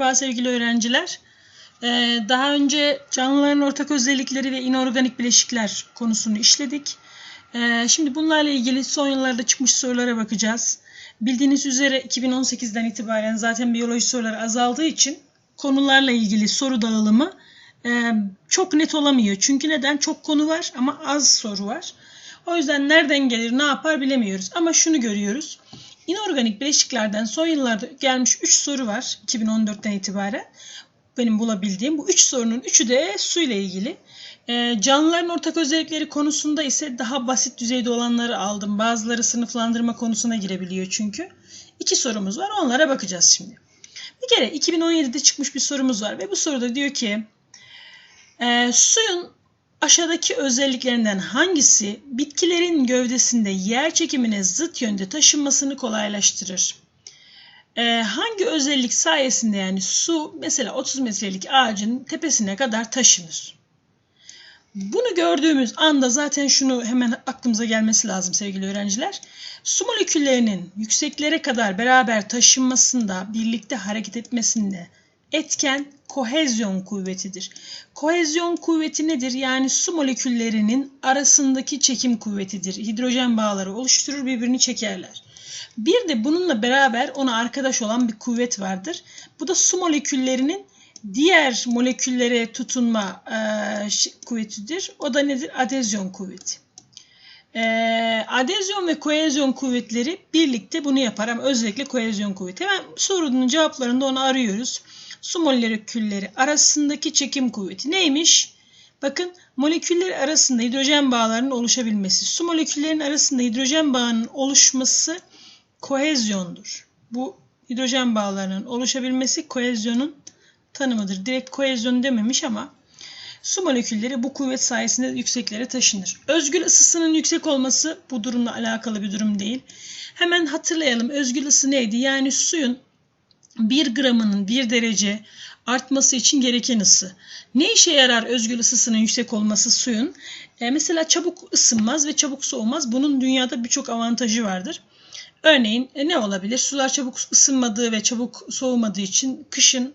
Merhaba sevgili öğrenciler. Ee, daha önce canlıların ortak özellikleri ve inorganik bileşikler konusunu işledik. Ee, şimdi bunlarla ilgili son yıllarda çıkmış sorulara bakacağız. Bildiğiniz üzere 2018'den itibaren zaten biyoloji soruları azaldığı için konularla ilgili soru dağılımı e, çok net olamıyor. Çünkü neden? Çok konu var ama az soru var. O yüzden nereden gelir, ne yapar bilemiyoruz. Ama şunu görüyoruz. İnorganik bileşiklerden son yıllarda gelmiş 3 soru var 2014'ten itibaren. Benim bulabildiğim bu 3 sorunun 3'ü de su ile ilgili. Ee, canlıların ortak özellikleri konusunda ise daha basit düzeyde olanları aldım. Bazıları sınıflandırma konusuna girebiliyor çünkü. İki sorumuz var onlara bakacağız şimdi. Bir kere 2017'de çıkmış bir sorumuz var ve bu soruda diyor ki e, suyun Aşağıdaki özelliklerinden hangisi bitkilerin gövdesinde yer çekimine zıt yönde taşınmasını kolaylaştırır? Ee, hangi özellik sayesinde yani su mesela 30 metrelik ağacın tepesine kadar taşınır? Bunu gördüğümüz anda zaten şunu hemen aklımıza gelmesi lazım sevgili öğrenciler. Su moleküllerinin yükseklere kadar beraber taşınmasında, birlikte hareket etmesinde etken kohezyon kuvvetidir. Kohezyon kuvveti nedir? Yani su moleküllerinin arasındaki çekim kuvvetidir. Hidrojen bağları oluşturur, birbirini çekerler. Bir de bununla beraber ona arkadaş olan bir kuvvet vardır. Bu da su moleküllerinin diğer moleküllere tutunma e, kuvvetidir. O da nedir? Adezyon kuvveti. E, adezyon ve kohezyon kuvvetleri birlikte bunu yapar ama özellikle kohezyon kuvveti. Hemen sorunun cevaplarında onu arıyoruz su molekülleri arasındaki çekim kuvveti neymiş? Bakın moleküller arasında hidrojen bağlarının oluşabilmesi. Su moleküllerinin arasında hidrojen bağının oluşması kohezyondur. Bu hidrojen bağlarının oluşabilmesi kohezyonun tanımıdır. Direkt kohezyon dememiş ama su molekülleri bu kuvvet sayesinde yükseklere taşınır. Özgül ısısının yüksek olması bu durumla alakalı bir durum değil. Hemen hatırlayalım. Özgül ısı neydi? Yani suyun 1 gramının 1 derece artması için gereken ısı. Ne işe yarar özgül ısısının yüksek olması suyun? E, mesela çabuk ısınmaz ve çabuk soğumaz. Bunun dünyada birçok avantajı vardır. Örneğin e, ne olabilir? Sular çabuk ısınmadığı ve çabuk soğumadığı için kışın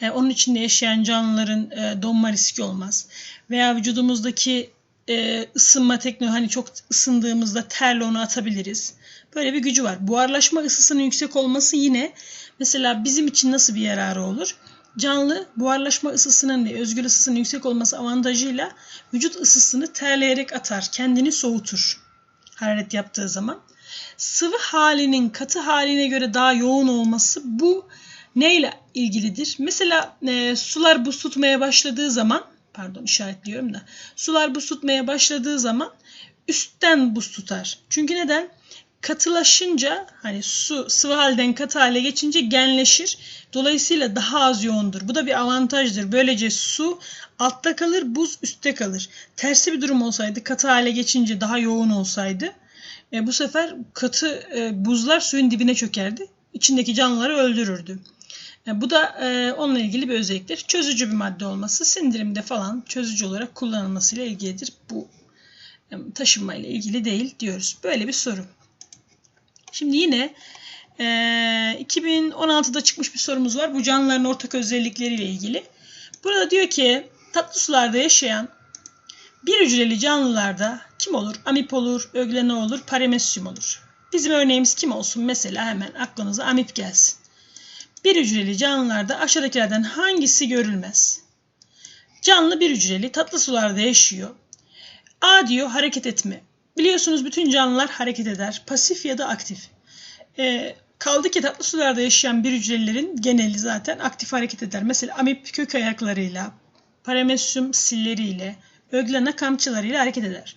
e, onun içinde yaşayan canlıların e, donma riski olmaz. Veya vücudumuzdaki e, ısınma teknoloji hani çok ısındığımızda terle onu atabiliriz. Böyle bir gücü var. Buharlaşma ısısının yüksek olması yine mesela bizim için nasıl bir yararı olur? Canlı buharlaşma ısısının ve özgül ısısının yüksek olması avantajıyla vücut ısısını terleyerek atar, kendini soğutur hararet yaptığı zaman. Sıvı halinin katı haline göre daha yoğun olması bu neyle ilgilidir? Mesela e, sular buz tutmaya başladığı zaman pardon işaretliyorum da sular buz tutmaya başladığı zaman üstten buz tutar. Çünkü neden? katılaşınca hani su sıvı halden katı hale geçince genleşir. Dolayısıyla daha az yoğundur. Bu da bir avantajdır. Böylece su altta kalır, buz üstte kalır. Tersi bir durum olsaydı katı hale geçince daha yoğun olsaydı e, bu sefer katı e, buzlar suyun dibine çökerdi. İçindeki canlıları öldürürdü. E, bu da e, onunla ilgili bir özelliktir. Çözücü bir madde olması sindirimde falan çözücü olarak kullanılmasıyla ilgilidir. Bu e, taşınma ile ilgili değil diyoruz. Böyle bir soru. Şimdi yine e, 2016'da çıkmış bir sorumuz var. Bu canlıların ortak özellikleriyle ilgili. Burada diyor ki tatlı sularda yaşayan bir hücreli canlılarda kim olur? Amip olur, öglene olur, paramesyum olur. Bizim örneğimiz kim olsun? Mesela hemen aklınıza amip gelsin. Bir hücreli canlılarda aşağıdakilerden hangisi görülmez? Canlı bir hücreli tatlı sularda yaşıyor. A diyor hareket etme. Biliyorsunuz bütün canlılar hareket eder. Pasif ya da aktif. E, kaldı ki tatlı sularda yaşayan bir hücrelerin geneli zaten aktif hareket eder. Mesela amip kök ayaklarıyla, paramesyum silleriyle, öglena kamçılarıyla hareket eder.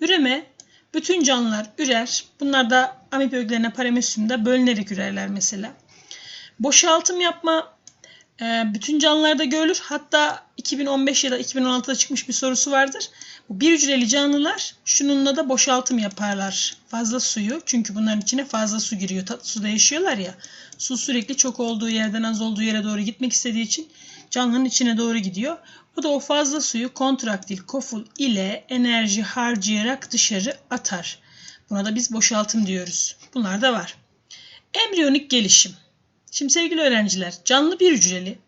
Üreme, bütün canlılar ürer. Bunlar da amip öglena paramesyumda bölünerek ürerler mesela. Boşaltım yapma e, bütün canlılarda görülür. Hatta 2015 ya da 2016'da çıkmış bir sorusu vardır. Bu bir hücreli canlılar şununla da boşaltım yaparlar. Fazla suyu çünkü bunların içine fazla su giriyor. Tatlı suda yaşıyorlar ya. Su sürekli çok olduğu yerden az olduğu yere doğru gitmek istediği için canlının içine doğru gidiyor. O da o fazla suyu kontraktil koful ile enerji harcayarak dışarı atar. Buna da biz boşaltım diyoruz. Bunlar da var. Embriyonik gelişim. Şimdi sevgili öğrenciler, canlı bir hücreli.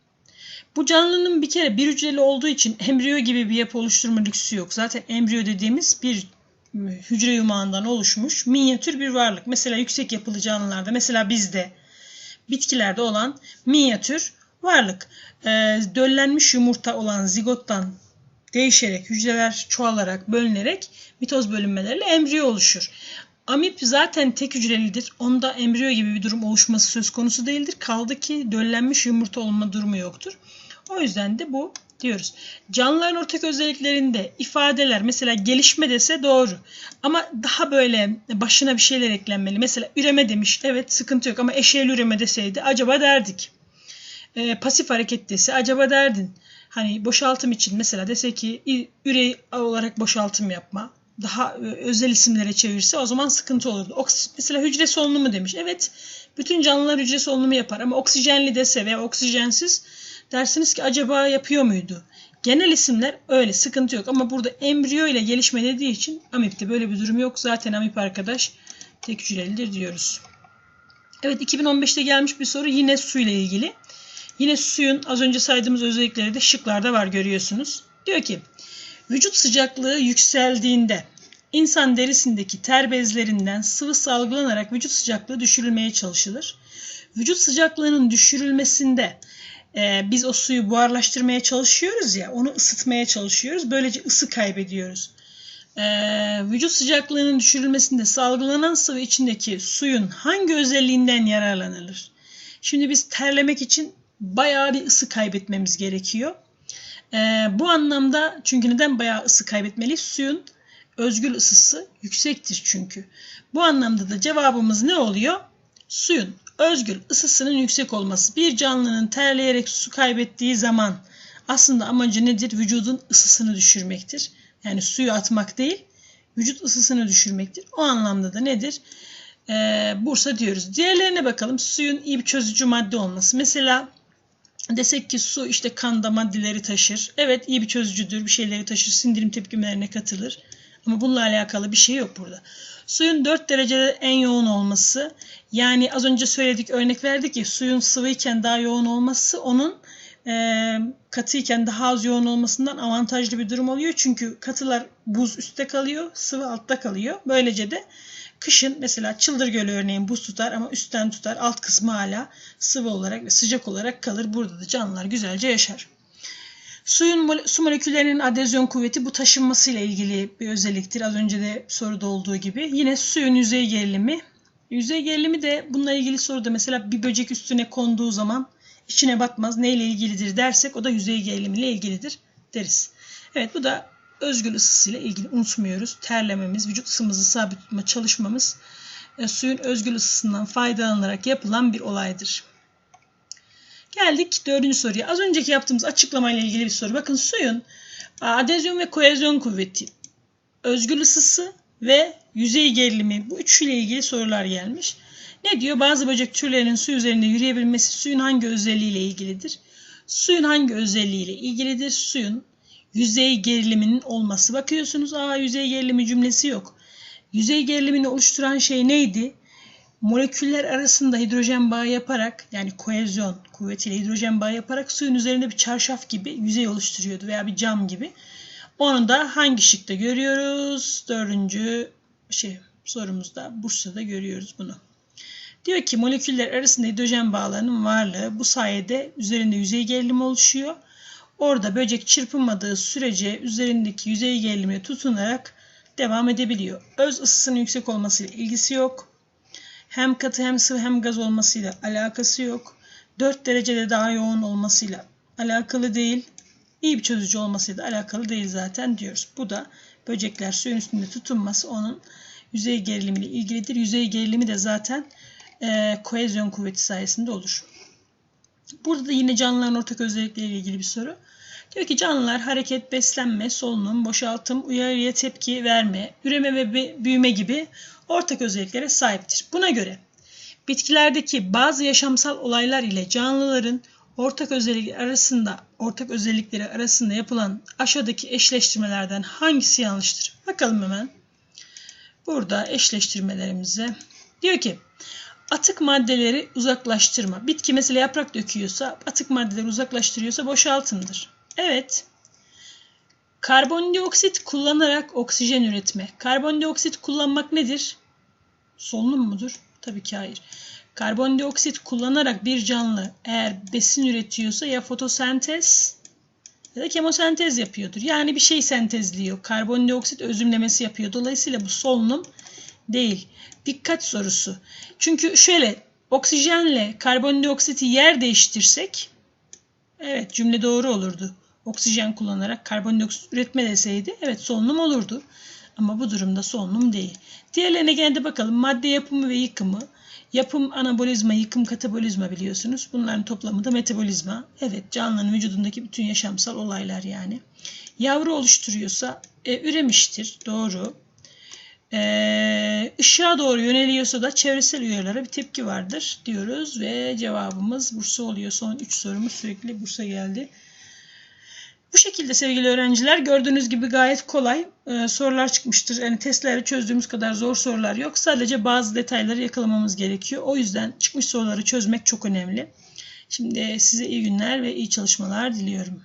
Bu canlının bir kere bir hücreli olduğu için embriyo gibi bir yapı oluşturma lüksü yok. Zaten embriyo dediğimiz bir hücre yumağından oluşmuş minyatür bir varlık. Mesela yüksek yapılı canlılarda, mesela bizde, bitkilerde olan minyatür varlık. E, döllenmiş yumurta olan zigottan değişerek, hücreler çoğalarak, bölünerek mitoz bölünmelerle embriyo oluşur. Amip zaten tek hücrelidir. Onda embriyo gibi bir durum oluşması söz konusu değildir. Kaldı ki döllenmiş yumurta olma durumu yoktur. O yüzden de bu diyoruz. Canlıların ortak özelliklerinde ifadeler mesela gelişme dese doğru. Ama daha böyle başına bir şeyler eklenmeli. Mesela üreme demiş. Evet sıkıntı yok ama eşeğli üreme deseydi acaba derdik. E, pasif hareket dese acaba derdin. Hani boşaltım için mesela dese ki ürey olarak boşaltım yapma daha e, özel isimlere çevirse o zaman sıkıntı olurdu. Mesela hücre solunumu demiş. Evet bütün canlılar hücre solunumu yapar ama oksijenli dese veya oksijensiz dersiniz ki acaba yapıyor muydu? Genel isimler öyle sıkıntı yok ama burada embriyo ile gelişme dediği için amipte böyle bir durum yok. Zaten amip arkadaş tek hücrelidir diyoruz. Evet 2015'te gelmiş bir soru yine su ile ilgili. Yine suyun az önce saydığımız özellikleri de şıklarda var görüyorsunuz. Diyor ki vücut sıcaklığı yükseldiğinde insan derisindeki ter bezlerinden sıvı salgılanarak vücut sıcaklığı düşürülmeye çalışılır. Vücut sıcaklığının düşürülmesinde e, biz o suyu buharlaştırmaya çalışıyoruz ya onu ısıtmaya çalışıyoruz. Böylece ısı kaybediyoruz. E, vücut sıcaklığının düşürülmesinde salgılanan sıvı içindeki suyun hangi özelliğinden yararlanılır? Şimdi biz terlemek için bayağı bir ısı kaybetmemiz gerekiyor. E, bu anlamda çünkü neden bayağı ısı kaybetmeliyiz? Suyun özgül ısısı yüksektir çünkü. Bu anlamda da cevabımız ne oluyor? Suyun özgül ısısının yüksek olması. Bir canlının terleyerek su kaybettiği zaman aslında amacı nedir? Vücudun ısısını düşürmektir. Yani suyu atmak değil, vücut ısısını düşürmektir. O anlamda da nedir? Ee, Bursa diyoruz. Diğerlerine bakalım. Suyun iyi bir çözücü madde olması. Mesela desek ki su işte kanda maddeleri taşır. Evet iyi bir çözücüdür. Bir şeyleri taşır. Sindirim tepkimelerine katılır. Ama bununla alakalı bir şey yok burada. Suyun 4 derecede en yoğun olması yani az önce söyledik örnek verdik ki suyun sıvıyken daha yoğun olması onun e, katıyken daha az yoğun olmasından avantajlı bir durum oluyor. Çünkü katılar buz üstte kalıyor, sıvı altta kalıyor. Böylece de kışın mesela Çıldır Gölü örneğin buz tutar ama üstten tutar. Alt kısmı hala sıvı olarak ve sıcak olarak kalır. Burada da canlılar güzelce yaşar. Suyun su moleküllerinin adezyon kuvveti bu taşınmasıyla ilgili bir özelliktir. Az önce de soruda olduğu gibi. Yine suyun yüzey gerilimi. Yüzey gerilimi de bununla ilgili soruda mesela bir böcek üstüne konduğu zaman içine batmaz. Neyle ilgilidir dersek o da yüzey gerilimiyle ilgilidir deriz. Evet bu da özgül ısısıyla ilgili unutmuyoruz. Terlememiz, vücut ısımızı sabit tutma çalışmamız e, suyun özgül ısısından faydalanarak yapılan bir olaydır. Geldik dördüncü soruya. Az önceki yaptığımız açıklamayla ilgili bir soru. Bakın suyun adezyon ve koezyon kuvveti, özgül ısısı ve yüzey gerilimi bu üçüyle ilgili sorular gelmiş. Ne diyor? Bazı böcek türlerinin su üzerinde yürüyebilmesi suyun hangi özelliğiyle ilgilidir? Suyun hangi özelliğiyle ilgilidir? Suyun yüzey geriliminin olması. Bakıyorsunuz aa yüzey gerilimi cümlesi yok. Yüzey gerilimini oluşturan şey neydi? moleküller arasında hidrojen bağı yaparak yani koezyon kuvvetiyle hidrojen bağı yaparak suyun üzerinde bir çarşaf gibi yüzey oluşturuyordu veya bir cam gibi. Onu da hangi şıkta görüyoruz? Dördüncü şey sorumuzda Bursa'da görüyoruz bunu. Diyor ki moleküller arasında hidrojen bağlarının varlığı bu sayede üzerinde yüzey gerilimi oluşuyor. Orada böcek çırpınmadığı sürece üzerindeki yüzey gerilimine tutunarak devam edebiliyor. Öz ısısının yüksek olmasıyla ilgisi yok hem katı hem sıvı hem gaz olmasıyla alakası yok. 4 derecede daha yoğun olmasıyla alakalı değil. İyi bir çözücü olmasıyla alakalı değil zaten diyoruz. Bu da böcekler suyun üstünde tutunması onun yüzey gerilimiyle ilgilidir. Yüzey gerilimi de zaten e, koezyon kuvveti sayesinde olur. Burada da yine canlıların ortak özellikleriyle ilgili bir soru. Diyor ki canlılar hareket, beslenme, solunum, boşaltım, uyarıya tepki verme, üreme ve büyüme gibi ortak özelliklere sahiptir. Buna göre bitkilerdeki bazı yaşamsal olaylar ile canlıların ortak özellikleri arasında ortak özellikleri arasında yapılan aşağıdaki eşleştirmelerden hangisi yanlıştır? Bakalım hemen. Burada eşleştirmelerimize diyor ki Atık maddeleri uzaklaştırma. Bitki mesela yaprak döküyorsa, atık maddeleri uzaklaştırıyorsa boşaltımdır. Evet. Karbondioksit kullanarak oksijen üretme. Karbondioksit kullanmak nedir? Solunum mudur? Tabii ki hayır. Karbondioksit kullanarak bir canlı eğer besin üretiyorsa ya fotosentez ya da kemosentez yapıyordur. Yani bir şey sentezliyor. Karbondioksit özümlemesi yapıyor. Dolayısıyla bu solunum değil. Dikkat sorusu. Çünkü şöyle oksijenle karbondioksiti yer değiştirsek evet cümle doğru olurdu. Oksijen kullanarak karbondioksit üretme deseydi evet solunum olurdu. Ama bu durumda solunum değil. Diğerlerine gene de bakalım. Madde yapımı ve yıkımı. Yapım, anabolizma, yıkım, katabolizma biliyorsunuz. Bunların toplamı da metabolizma. Evet canlının vücudundaki bütün yaşamsal olaylar yani. Yavru oluşturuyorsa e, üremiştir. Doğru. E, ışığa doğru yöneliyorsa da çevresel uyarılara bir tepki vardır diyoruz. Ve cevabımız Bursa oluyor. Son 3 sorumuz sürekli Bursa geldi. Bu şekilde sevgili öğrenciler gördüğünüz gibi gayet kolay e, sorular çıkmıştır. Yani testleri çözdüğümüz kadar zor sorular yok. Sadece bazı detayları yakalamamız gerekiyor. O yüzden çıkmış soruları çözmek çok önemli. Şimdi size iyi günler ve iyi çalışmalar diliyorum.